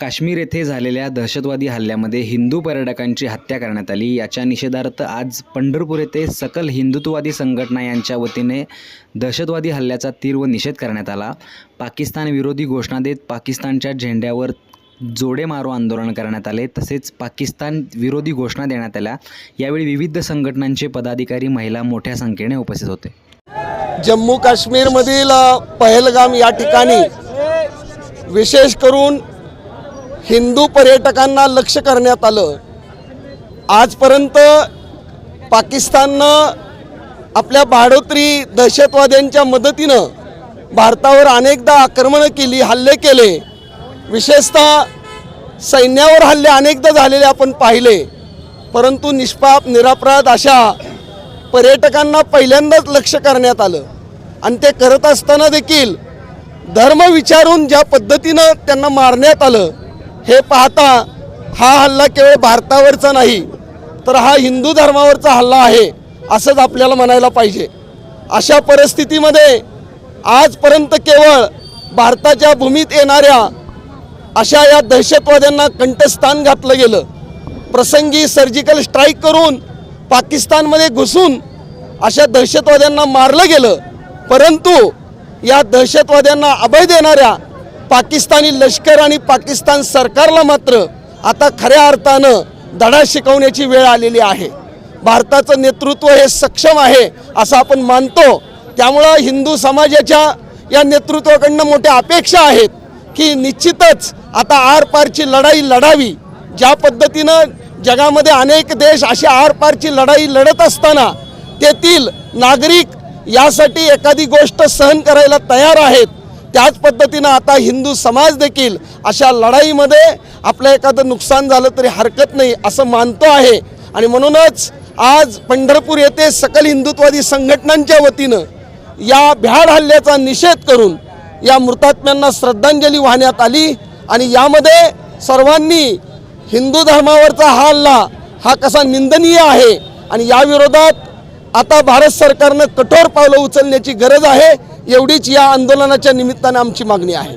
काश्मीर येथे झालेल्या दहशतवादी हल्ल्यामध्ये हिंदू पर्यटकांची हत्या करण्यात आली. याच्या निषेधार्थ आज पंढरपूर येथे सकल हिंदुत्ववादी संघटना यांच्या वतीने दहशतवादी हल्ल्याचा तीव्र निषेध करण्यात आला. पाकिस्तान विरोधी घोषणा देत पाकिस्तानच्या झेंड्यावर जोडे मारो आंदोलन करण्यात आले. तसेच पाकिस्तान विरोधी घोषणा देण्यात आल्या. यावेळी विविध संघटनांचे पदाधिकारी महिला मोठ्या संख्येने उपस्थित होते. जम्मू काश्मीरमधील पहलगाम या ठिकाणी विशेष करून हिंदू पर्यटकांना लक्ष करण्यात आलं. आजपर्यंत पाकिस्ताननं आपल्या भाडोत्री दहशतवाद्यांच्या मदतीनं भारतावर अनेकदा आक्रमणं केली हल्ले केले. विशेषतः सैन्यावर हल्ले अनेकदा झालेले आपण पाहिले. परंतु निष्पाप निरापराध अशा पर्यटकांना पहिल्यांदाच लक्ष करण्यात आलं. आणि ते करत असताना देखील धर्म विचारून ज्या पद्धतीनं त्यांना मारण्यात आलं हे पाहता हा हल्ला केवळ भारतावरचा नाही तर हा हिंदू धर्मावरचा हल्ला आहे असंच आपल्याला म्हणायला पाहिजे. अशा परिस्थितीमध्ये आजपर्यंत केवळ भारताच्या भूमीत येणाऱ्या अशा या दहशतवाद्यांना कंठस्थान घातलं गेलं. प्रसंगी सर्जिकल स्ट्राईक करून पाकिस्तानमध्ये घुसून अशा दहशतवाद्यांना मारलं गेलं. परंतु या दहशतवाद्यांना अभय देणाऱ्या पाकिस्तानी लष्कर आणि पाकिस्तान सरकारला मात्र आता खऱ्या अर्थानं धडा शिकवण्याची वेळ आलेली आहे. भारताचं नेतृत्व हे सक्षम आहे असं आपण मानतो. त्यामुळं हिंदू समाजाच्या या नेतृत्वाकडनं मोठ्या अपेक्षा आहेत की निश्चितच आता आरपारची लढाई लढावी. ज्या पद्धतीनं जगामध्ये अनेक देश अशी आरपारची लढाई लढत असताना तेथील नागरिक यासाठी एखादी गोष्ट सहन करायला तयार आहेत. त्याच पद्धतीनं आता हिंदू समाज देखील अशा लढाईमध्ये आपलं एखादं नुकसान झालं तरी हरकत नाही असं मानतो आहे. आणि म्हणूनच आज पंढरपूर येथे सकल हिंदुत्वादी संघटनांच्या वतीनं या भ्याड हल्ल्याचा निषेध करून या मृतात्म्यांना श्रद्धांजली वाहण्यात आली आणि यामध्ये सर्वांनी हिंदू धर्मावरचा हा हल्ला हा कसा निंदनीय आहे आणि याविरोधात आता भारत सरकारनं कठोर पावलं उचलण्याची गरज आहे. एवढीच या आंदोलनाच्या निमित्ताने आमची मागणी आहे.